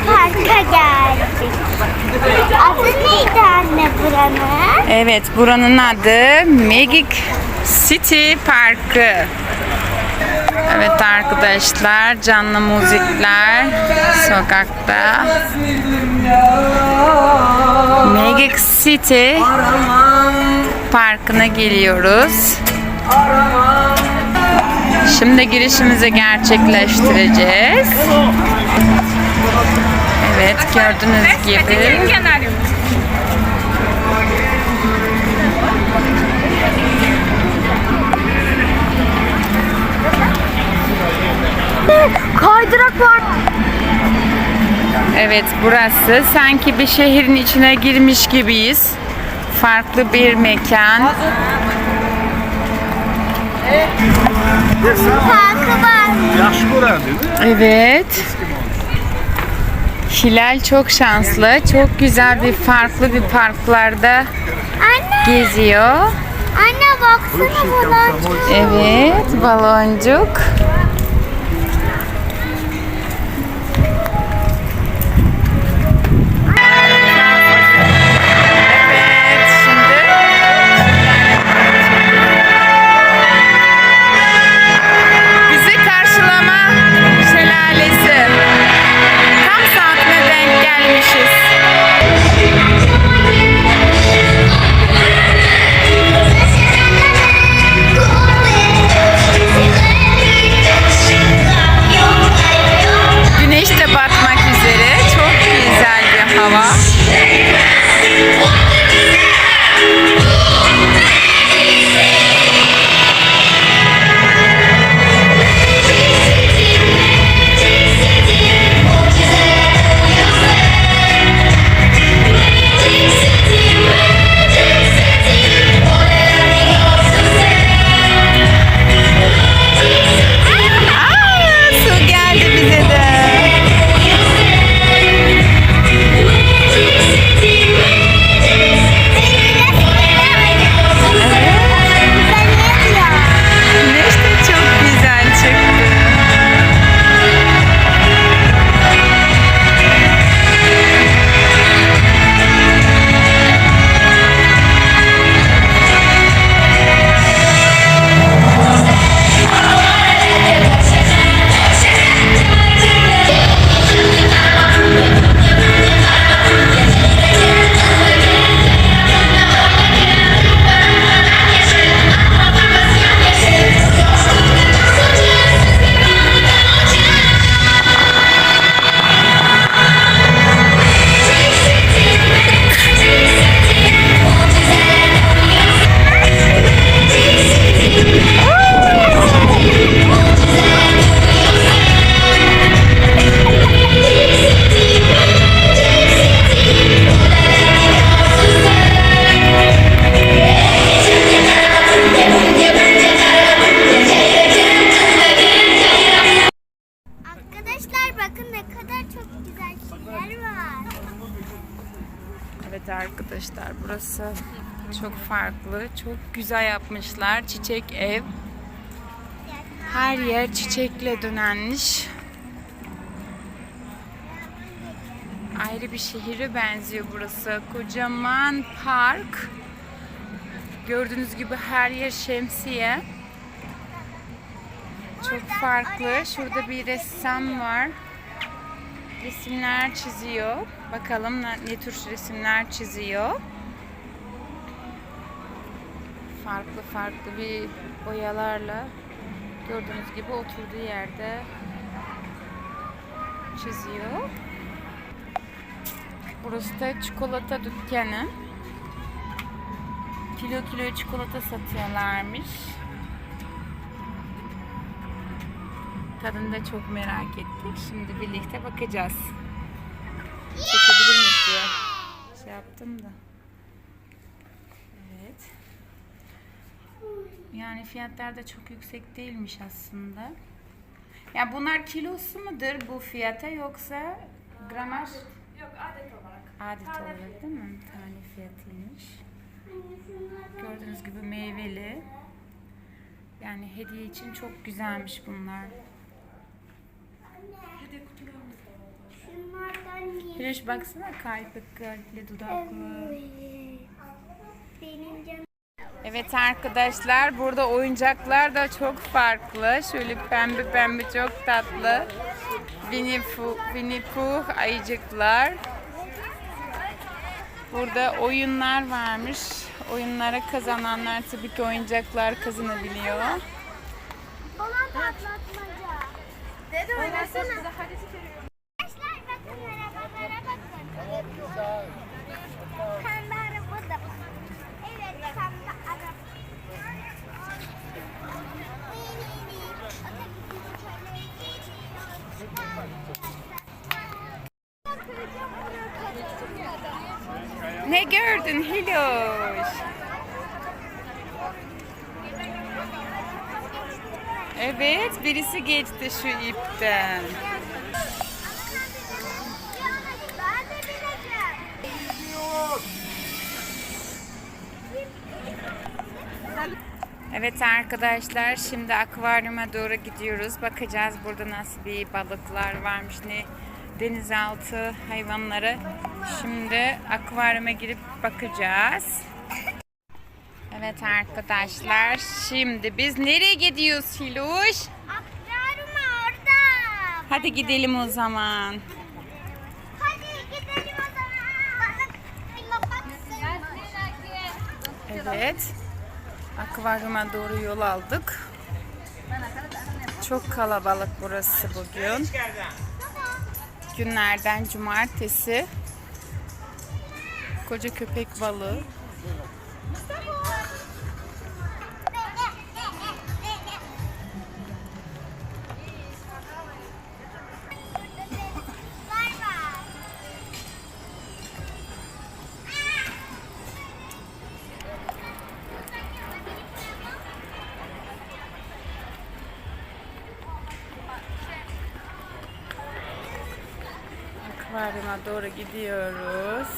parka geldik. Adı neydi anne buranın? Evet buranın adı Magic City Parkı. Evet arkadaşlar canlı müzikler sokakta. Magic City Parkı'na geliyoruz. Şimdi girişimizi gerçekleştireceğiz. Evet gördüğünüz gibi Kaydırak var. Evet burası sanki bir şehrin içine girmiş gibiyiz. Farklı bir mekan. Parkı var. Qoran değil mi? Evet. Hilal çok şanslı. Çok güzel bir farklı bir parklarda Anne. geziyor. Anne baksana bulan. Evet baloncuk. Arkadaşlar burası çok farklı. Çok güzel yapmışlar. Çiçek ev. Her yer çiçekle dönenmiş. Ayrı bir şehire benziyor burası. Kocaman park. Gördüğünüz gibi her yer şemsiye. Çok farklı. Şurada bir ressam var. Resimler çiziyor. Bakalım ne, tür resimler çiziyor. Farklı farklı bir boyalarla gördüğünüz gibi oturduğu yerde çiziyor. Burası da çikolata dükkanı. Kilo kilo çikolata satıyorlarmış. Tadını da çok merak ettik. Şimdi birlikte bakacağız. Çekebilir miyiz diye şey yaptım da. Evet. Yani fiyatlar da çok yüksek değilmiş aslında. Ya bunlar kilosu mudur bu fiyata yoksa gramaj? Yok adet olarak. Adet olarak değil mi? Tane fiyatıymış. Gördüğünüz gibi meyveli. Yani hediye için çok güzelmiş bunlar. Hediye kutularımız da var. Şunlar da Hiloş baksana kalpli kalpli dudaklı. Canım. Evet arkadaşlar burada oyuncaklar da çok farklı. Şöyle pembe pembe çok tatlı. Winnie Pooh, Winnie Pooh ayıcıklar. Burada oyunlar varmış. Oyunlara kazananlar tabii ki oyuncaklar kazanabiliyor. Olan patlatmaca. Dede oynasana. Arkadaşlar bakın arabalara bakın. Ne gördün Hiloş? Evet birisi geçti şu ipten. Evet arkadaşlar şimdi akvaryuma doğru gidiyoruz. Bakacağız burada nasıl bir balıklar varmış ne denizaltı hayvanları. Şimdi akvaryuma girip bakacağız. Evet arkadaşlar şimdi biz nereye gidiyoruz Hiluş? Akvaryum orada. Hadi gidelim o zaman. Hadi gidelim o zaman. Evet. Akvaryuma doğru yol aldık. Çok kalabalık burası bugün. Günlerden cumartesi. Koca köpek balığı. Akvaryuma doğru gidiyoruz.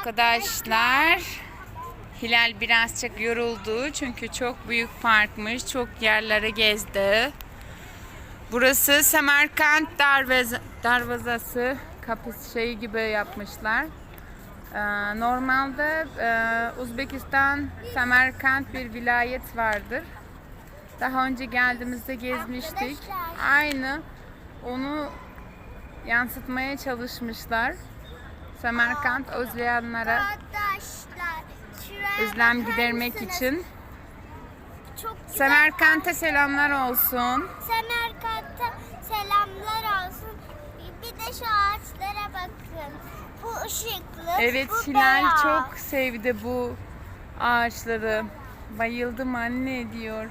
Arkadaşlar Hilal birazcık yoruldu çünkü çok büyük parkmış. Çok yerlere gezdi. Burası Semerkant darvaz darvazası kapısı şey gibi yapmışlar. Ee, normalde e, Uzbekistan Semerkant bir vilayet vardır. Daha önce geldiğimizde gezmiştik. Arkadaşlar. Aynı onu yansıtmaya çalışmışlar. Semerkant özleyenlere özlem gidermek için. Semerkant'a selamlar olsun. Semerkant'a selamlar olsun. Bir de şu ağaçlara bakın. Bu ışıklı. Evet bu Hilal beyaz. çok sevdi bu ağaçları. Bayıldım anne diyor.